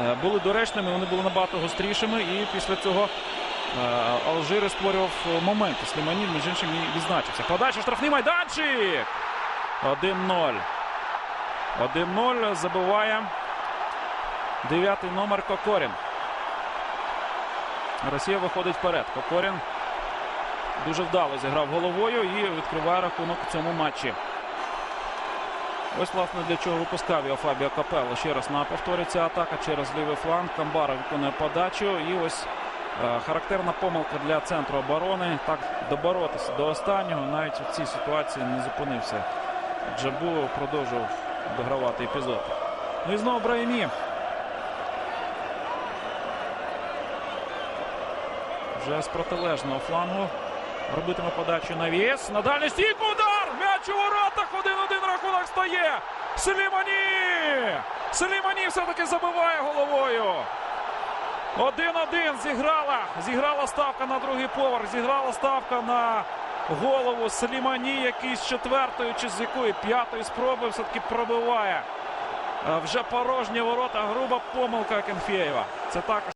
Е, були доречними, вони були набагато гострішими. І після цього е, Алжир створював моменти. Сліманін, між іншим, і відзначився. Подача штрафний майданчик. 1-0. 1-0 забиває дев'ятий номер Кокорін. Росія виходить вперед. Кокорін дуже вдало зіграв головою і відкриває рахунок у цьому матчі. Ось, власне, для чого випускав його Фабіо Капелло. Ще раз на повторі атака через лівий фланг. Камбара виконує подачу. І ось е, характерна помилка для центру оборони. Так доборотися до останнього. Навіть в цій ситуації не зупинився. Джабу продовжував догравати епізод. Ну і знову Браїмі. Вже з протилежного флангу. Робитиме подачу на віс. На дальню стійку удар! М'яч у воротах. 1-1 рахунок стає. Слімані! Слімані все-таки забиває головою. 1-1 зіграла. Зіграла ставка на другий поверх. Зіграла ставка на голову Слімані, який з четвертої чи з якої п'ятої спроби все-таки пробиває. Е, Вже порожні ворота. Груба помилка Кенфєєва. Це також.